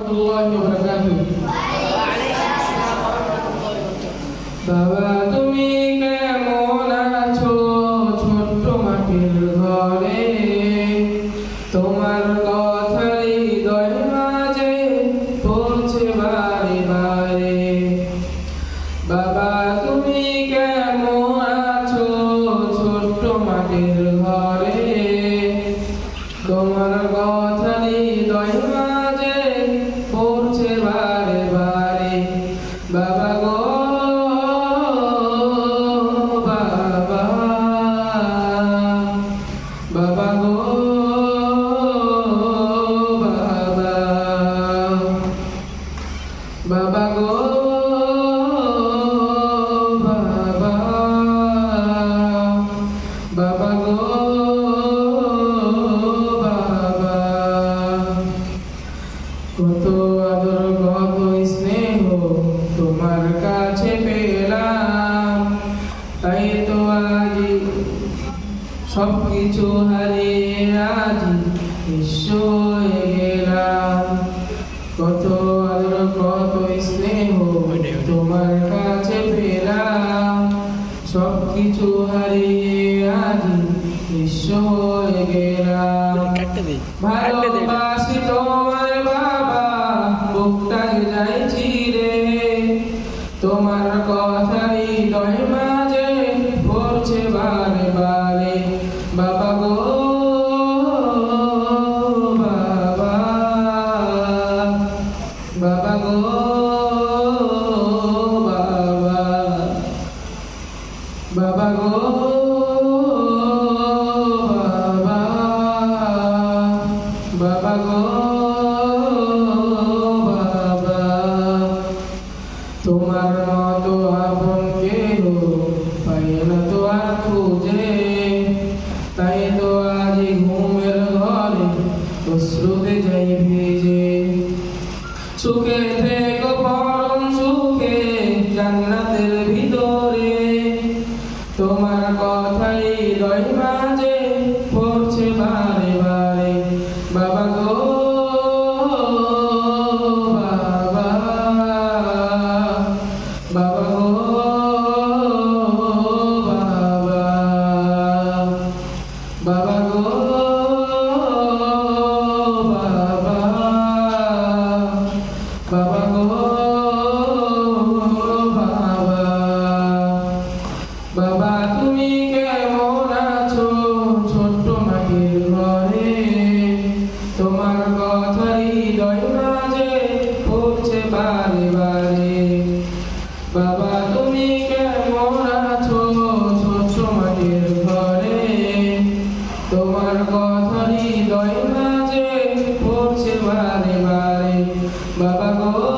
الله وبركاته সব কিছু হারিয়ে আজ হয়ে গেলাম কত আদর, কত স্নেহ তোমার কাছে পেলাম। সব কিছু হারিয়ে আজ হয়ে গেলাম ভালোবাসি তোমার বাবা বুকটাকে যাইছি রে। তোমার কথা হৃদয় মাঝে পড়ছে বারে। বাবা গো, বাবা বাবা গো, বাবা। তোমার মতো আপন কেহ পাই না তো আর খুঁজে। তাই তো আজ ঘুমের ঘরে অশ্রুতে যাই ভেজে। সুখে থেকো পরম সুখে, জান্নাতের ভিতরে বাবা গো Bapak Guru